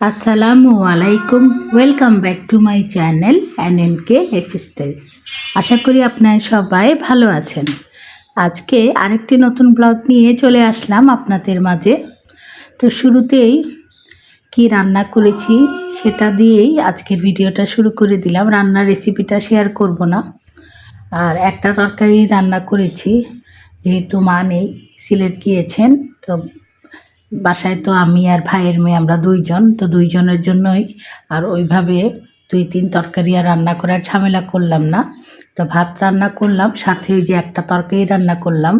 আসসালামু আলাইকুম welcome back to my channel an N K styles আশা করি আপনারা সবাই ভালো আছেন। আজকে আরেকটি নতুন ব্লগ নিয়ে চলে আসলাম আপনাদের মাঝে। তো শুরুতেই কি রান্না করেছি সেটা দিয়েই আজকের ভিডিওটা শুরু করে দিলাম। রান্নার রেসিপিটা শেয়ার করব না। আর একটা তরকারি রান্না করেছি। যেহেতু মা নেই, সিলেট গিয়েছেন, তো বাসায় তো আমি আর ভাইয়ের মেয়ে, আমরা দুইজন, তো দুইজনের জন্যই আর ওইভাবে দুই তিন তরকারি আর রান্না করার ঝামেলা করলাম না। তো ভাত রান্না করলাম, সাথে ওই যে একটা তরকারি রান্না করলাম।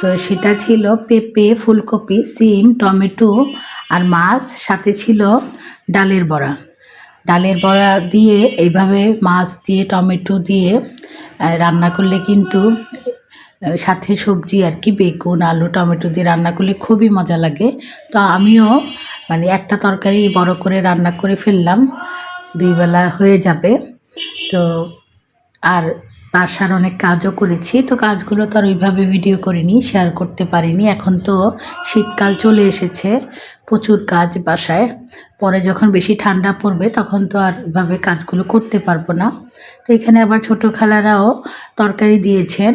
তো সেটা ছিল পেঁপে, ফুলকপি, সিম, টমেটো আর মাছ, সাথে ছিল ডালের বড়া। ডালের বড়া দিয়ে এইভাবে মাছ দিয়ে, টমেটো দিয়ে রান্না করলে কিন্তু সাথে সবজি আর কি, বেগুন, আলু, টমেটো দিয়ে রান্না করলে খুবই মজা লাগে। তো আমিও মানে একটা তরকারি বড় করে রান্না করে ফেললাম, দুই বেলা হয়ে যাবে। তো আর বাসার অনেক কাজও করেছি, তো কাজগুলো তো আর ওইভাবে ভিডিও করিনি শেয়ার করতে পারিনি। এখন তো শীতকাল চলে এসেছে, প্রচুর কাজ বাসায়। পরে যখন বেশি ঠান্ডা পড়বে, তখন তো আর ওইভাবে কাজগুলো করতে পারব না। তো এখানে আবার ছোটো খালারাও তরকারি দিয়েছেন।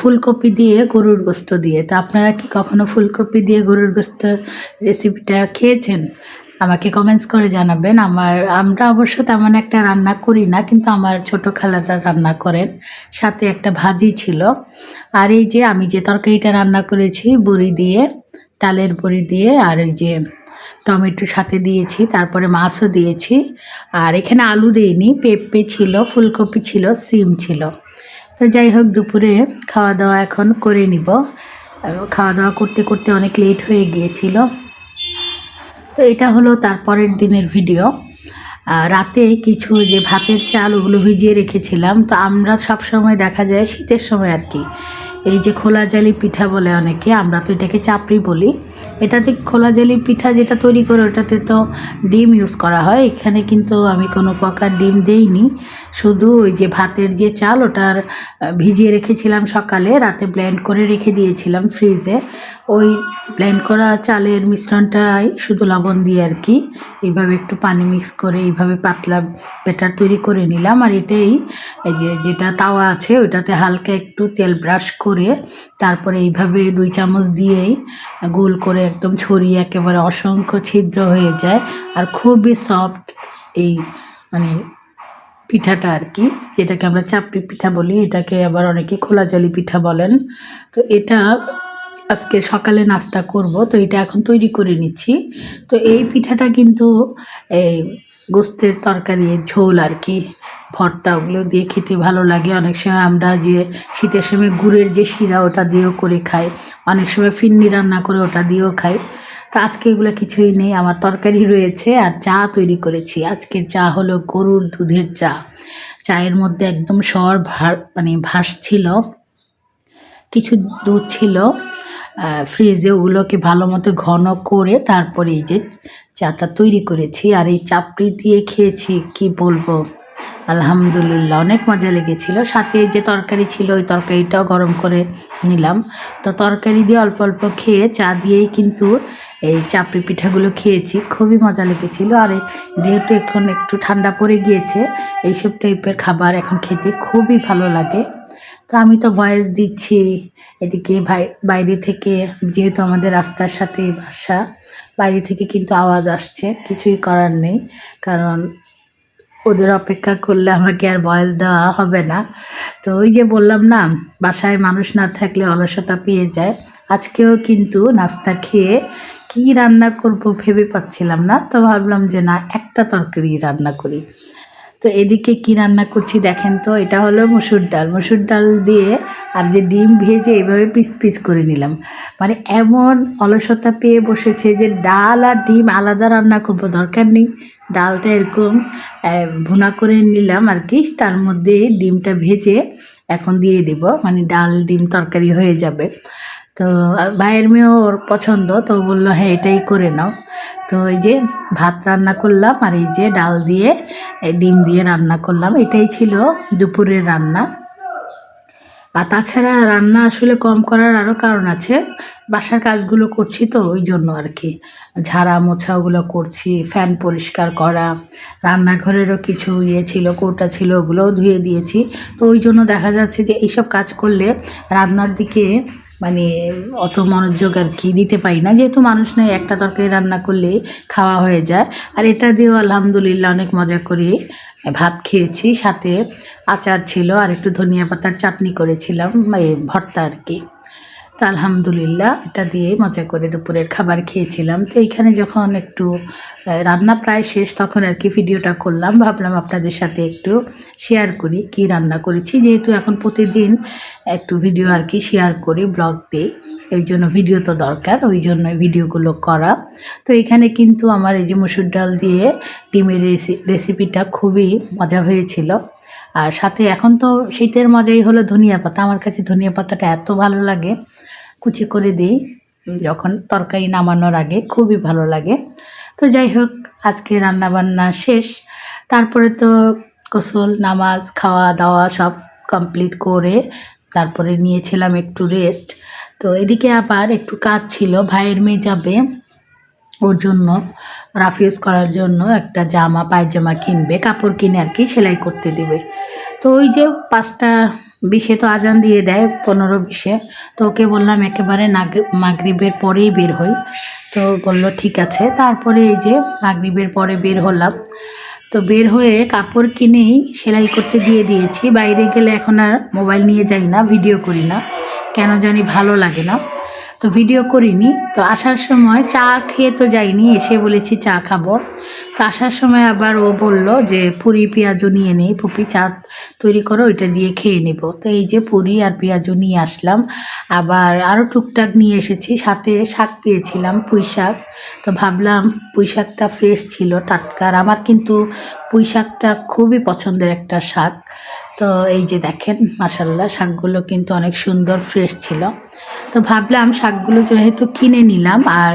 ফুলকপি দিয়ে গরুর গোস্ত দিয়ে। তো আপনারা কি কখনো ফুলকপি দিয়ে গরুর গোস্ত রেসিপিটা খেয়েছেন? আমাকে কমেন্টস করে জানাবেন। আমার, আমরা অবশ্য তেমন একটা রান্না করি না, কিন্তু আমার ছোট খালারা রান্না করেন। সাথে একটা ভাজি ছিল। আর এই যে আমি যে তরকারিটা রান্না করেছি, বড়ি দিয়ে, ডালের বড়ি দিয়ে, আর এই যে টমেটো সাথে দিয়েছি, তারপরে মাছও দিয়েছি। আর এখানে আলু দিইনি, পেঁপে ছিল, ফুলকপি ছিল, সিম ছিল। তো যাই হোক, দুপুরে খাওয়া দাওয়া এখন করে নিব। খাওয়া দাওয়া করতে করতে অনেক লেট হয়ে গিয়েছিল। তো এটা হলো তারপরের দিনের ভিডিও রাতে কিছু যে ভাতের চাল ওগুলো ভিজিয়ে রেখেছিলাম। তো আমরা সব সময় দেখা যায় শীতের সময় আর কি। এই যে খোলা জালি পিঠা বলে অনেকে, আমরা তো এটাকে চাপড়ি বলি। এটাতে খোলা জালি পিঠা যেটা তৈরি করে, ওটাতে তো ডিম ইউজ করা হয়। এখানে কিন্তু আমি কোনো প্রকার ডিম দেইনি। শুধু ওই যে ভাতের যে চাল, ওটার ভিজিয়ে রেখেছিলাম সকালে, রাতে ব্লেন্ড করে রেখে দিয়েছিলাম ফ্রিজে ওই ব্লেন্ড করা চালের মিশ্রণটাই শুধু লবণ দিয়ে আর কি, এইভাবে একটু পানি মিক্স করে এইভাবে পাতলা ব্যাটার তৈরি করে নিলাম। আর এটাই, এই যে যেটা তাওয়া আছে ওইটাতে হালকা একটু তেল ব্রাশ করে তারপরে এইভাবে দুই চামচ দিয়েই গোল করে একদম ছড়িয়ে একেবারে অসংখ্য ছিদ্র হয়ে যায়। আর খুবই সফট এই মানে পিঠাটা আর কি, যেটাকে আমরা চাপড়ি পিঠা বলি, এটাকে আবার অনেকে খোলা জালি পিঠা বলেন। তো এটা আজকে সকালে নাস্তা করব, তো এটা এখন তৈরি করে নিচ্ছি। তো এই পিঠাটা কিন্তু এই গোস্তের তরকারি ঝোল আর কি। ভর্তা ওগুলো দিয়ে খেতে ভালো লাগে। অনেক সময় আমরা যে শীতের সময় গুড়ের যে শিরা ওটা দিয়েও করে খাই। অনেক সময় ফিন্নি রান্না করে ওটা দিয়েও খাই। তো আজকে এগুলো কিছুই নেই, আমার তরকারি রয়েছে আর চা তৈরি করেছি। আজকের চা হলো গরুর দুধের চা। চায়ের মধ্যে একদম সর ভার মানে ভাসছিল কিছু দুধ ছিল ফ্রিজে ওগুলোকে ভালো মতো ঘন করে তারপরে এই যে চাটা তৈরি করেছি। আর এই চাপড়ি দিয়ে খেয়েছি, কি বলব? আলহামদুলিল্লাহ, অনেক মজা লেগেছিল। সাথে যে তরকারি ছিল, ওই তরকারিটাও গরম করে নিলাম। তো তরকারি দিয়ে অল্প অল্প খেয়ে চা দিয়েই কিন্তু এই চাপড়ি পিঠাগুলো খেয়েছি। খুবই মজা লেগেছিল। আর যেহেতু এখন একটু ঠান্ডা পড়ে গিয়েছে, এইসব টাইপের খাবার এখন খেতে খুবই ভালো লাগে। তো আমি তো ভয়েস দিচ্ছি এদিকে ভাই, বাইরে থেকে, যেহেতু আমাদের রাস্তার সাথে বাসা, বাইরে থেকে কিন্তু আওয়াজ আসছে, কিছুই করার নেই। কারণ ওদের অপেক্ষা করলে আমাকে আর বয়স দেওয়া হবে না। তো ওই যে বললাম না, বাসায় মানুষ না থাকলে অলসতা পেয়ে যায়। আজকেও কিন্তু নাস্তা খেয়ে কি রান্না করব ভেবে পাচ্ছিলাম না, তো ভাবলাম যে না, একটা তরকারি রান্না করি। তো এদিকে কি রান্না করছি দেখেন তো, এটা হলো মসুর ডাল। মসুর ডাল দিয়ে আর যে ডিম ভেজে এভাবে পিস পিস করে নিলাম। মানে এমন অলসতা পেয়ে বসেছে যে ডাল আর ডিম আলাদা রান্না করব দরকার নেই। ডালটা এরকম ভুনা করে নিলাম আর কি, তার মধ্যে ডিমটা ভেজে এখন দিয়ে দেব। মানে ডাল, ডিম তরকারি হয়ে যাবে। তো ভাইয়ের মেয়েও ওর পছন্দ, তো বলল হ্যাঁ এটাই করে নাও। তো এই যে ভাত রান্না করলাম আর এই যে ডাল দিয়ে ডিম দিয়ে রান্না করলাম। এটাই ছিল দুপুরের রান্না। আর তাছাড়া রান্না আসলে কম করার আরও কারণ আছে। বাসার কাজগুলো করছি তো, ওই জন্য আর কি। ঝাড়া মোছা ওগুলো করছি, ফ্যান পরিষ্কার করা, রান্নাঘরেরও কিছু ইয়ে ছিল, কৌটা ছিল, ওগুলোও ধুয়ে দিয়েছি। তো ওই জন্য দেখা যাচ্ছে যে এইসব কাজ করলে রান্নার দিকে মানে অত মনোযোগ আর কি দিতে পারি না। যেহেতু মানুষ নেই, একটা তরকারি রান্না করলে খাওয়া হয়ে যায়। আর এটা দিয়েও আলহামদুলিল্লাহ অনেক মজা করে ভাত খেয়েছি। সাথে আচার ছিল আর একটু ধনিয়া পাতার চাটনি করেছিলাম ভর্তা আর কি। তো আলহামদুলিল্লাহ, এটা দিয়ে মজা করে দুপুরের খাবার খেয়েছিলাম। তো এইখানে যখন একটু রান্না প্রায় শেষ, তখন আর কি ভিডিওটা করলাম। ভাবলাম আপনাদের সাথে একটু শেয়ার করি, কি রান্না করেছি। যেহেতু এখন প্রতিদিন একটু ভিডিও আর কি শেয়ার করি ব্লগ দিই, এই জন্য ভিডিও তো দরকার, ওই জন্য ভিডিওগুলো করা। তো এখানে কিন্তু আমার এই যে মুসুর ডাল দিয়ে ডিমের রেসি- রেসিপিটা খুবই মজা হয়েছিল। আর সাথে এখন তো শীতের মজাই হলো ধনিয়া পাতা। আমার কাছে ধনিয়া পাতাটা এত ভালো লাগে, কুচি করে দিই, যখন তরকারি নামানোর আগে খুবই ভালো লাগে। তো যাই হোক, আজকে রান্না বান্না শেষ। তারপরে তো গোসল, নামাজ, খাওয়া দাওয়া সব কমপ্লিট করে তারপরে নিয়েছিলাম একটু রেস্ট তো এদিকে আবার একটু কাজ ছিল, ভাইয়ের মেয়ে যাবে। ওর জন্য রাফিউজ করার জন্য একটা জামা, পায়জামা কিনবে, কাপড় কিনে আর কি সেলাই করতে দিবে। তো ওই যে পাঁচটা বিশে তো আজান দিয়ে দেয়, পনেরো বিশে তো ওকে বললাম একেবারে মাগরিবের পরেই বের হই। তো বলল, ঠিক আছে। তারপরে এই যে মাগরিবের পরে বের হলাম। তো বের হয়ে কাপড় কিনেই সেলাই করতে দিয়ে দিয়েছি। বাইরে গেলে এখন আর মোবাইল নিয়ে যাই না, ভিডিও করি না। কেন জানি ভালো লাগে না। তো ভিডিও করিনি। তো আসার সময় চা খেয়ে তো যাইনি, এসে বলেছি চা খাব। তো আসার সময় আবার ও বলল যে, পুরি, পেঁয়াজও নিয়ে নেই পুপি চা তৈরি করো, ওইটা দিয়ে খেয়ে নেব। তো এই যে পুরি আর পেঁয়াজও নিয়ে আসলাম। আবার আরও টুকটাক নিয়ে এসেছি, সাথে শাক পেয়েছিলাম, পুঁই শাক। তো ভাবলাম পুঁই শাকটা ফ্রেশ ছিল টাটকার আমার কিন্তু পুঁই শাকটা খুবই পছন্দের একটা শাক। তো এই যে দেখেন মাসাল্লাহ শাকগুলো কিন্তু অনেক সুন্দর ফ্রেশ ছিল। তো ভাবলাম শাকগুলো যেহেতু কিনে নিলাম আর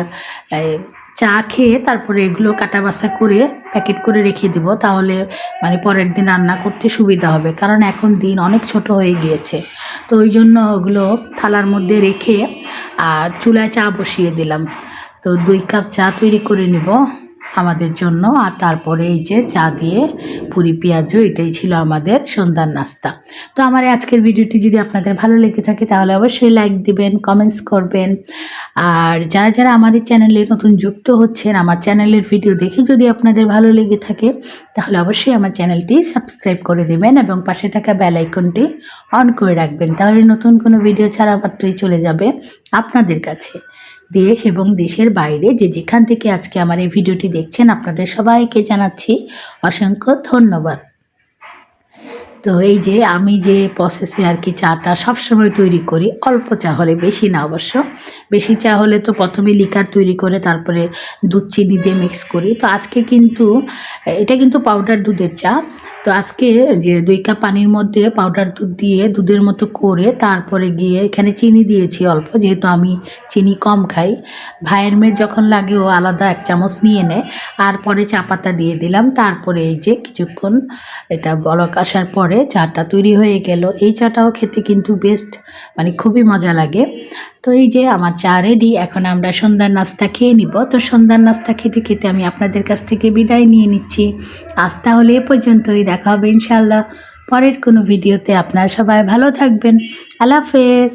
চা খেয়ে তারপরে এগুলো কাটা বাছা করে প্যাকেট করে রেখে দিব, তাহলে মানে পরের দিন রান্না করতে সুবিধা হবে। কারণ এখন দিন অনেক ছোট হয়ে গিয়েছে। তো ওই জন্য ওগুলো থালার মধ্যে রেখে আর চুলায় চা বসিয়ে দিলাম। তো দুই কাপ চা তৈরি করে নিব। আমাদের জন্য। আর তারপরে এই যে চা দিয়ে পুরি, পেঁয়াজও, এটাই ছিল আমাদের সন্ধ্যার নাস্তা। তো আমার আজকের ভিডিওটি যদি আপনাদের ভালো লেগে থাকে, তাহলে অবশ্যই লাইক দিবেন কমেন্টস করবেন। আর যারা যারা আমাদের চ্যানেলে নতুন যুক্ত হচ্ছেন, আমার চ্যানেলের ভিডিও দেখে যদি আপনাদের ভালো লেগে থাকে, তাহলে অবশ্যই আমার চ্যানেলটি সাবস্ক্রাইব করে দেবেন এবং পাশে থাকা বেল অন করে রাখবেন। তাহলে নতুন কোনো ভিডিও ছাড়া মাত্রই চলে যাবে আপনাদের কাছে। দেশ এবং দেশের বাইরে যে যেখান থেকে আজকে আমার এই ভিডিওটি দেখছেন, আপনাদের সবাইকে জানাচ্ছি অসংখ্য ধন্যবাদ। তো এই যে আমি যে প্রসেসে আর কি চাটা সবসময় তৈরি করি, অল্প চা হলে বেশি না অবশ্য। বেশি চা হলে তো প্রথমে লিকার তৈরি করে তারপরে দুধ, চিনি দিয়ে মিক্স করি। তো আজকে কিন্তু, এটা কিন্তু পাউডার দুধের চা। তো আজকে যে দুই কাপ পানির মধ্যে পাউডার দুধ দিয়ে দুধের মতো করে তারপরে গিয়ে এখানে চিনি দিয়েছি অল্প, যেহেতু আমি চিনি কম খাই। ভাইয়ের মেয়ের যখন লাগে ও আলাদা এক চামচ নিয়ে নেয়। আর পরে চা পাতা দিয়ে দিলাম। তারপরে এই যে কিছুক্ষণ এটা বলক আসার পরে চাটা তৈরি হয়ে গেল। এই চাটাও খেতে কিন্তু বেস্ট মানে খুবই মজা লাগে। তো এই যে আমার চা রেডি এখন আমরা সন্ধ্যার নাস্তা খেয়ে নিব। তো সন্ধ্যার নাস্তা খেতে খেতে আমি আপনাদের কাছ থেকে বিদায় নিয়ে নিচ্ছি। আজ তাহলে এ পর্যন্তই। দেখা হবে ইনশাল্লাহ পরের কোনো ভিডিওতে আপনারা সবাই ভালো থাকবেন। আল্লাহ হাফেজ।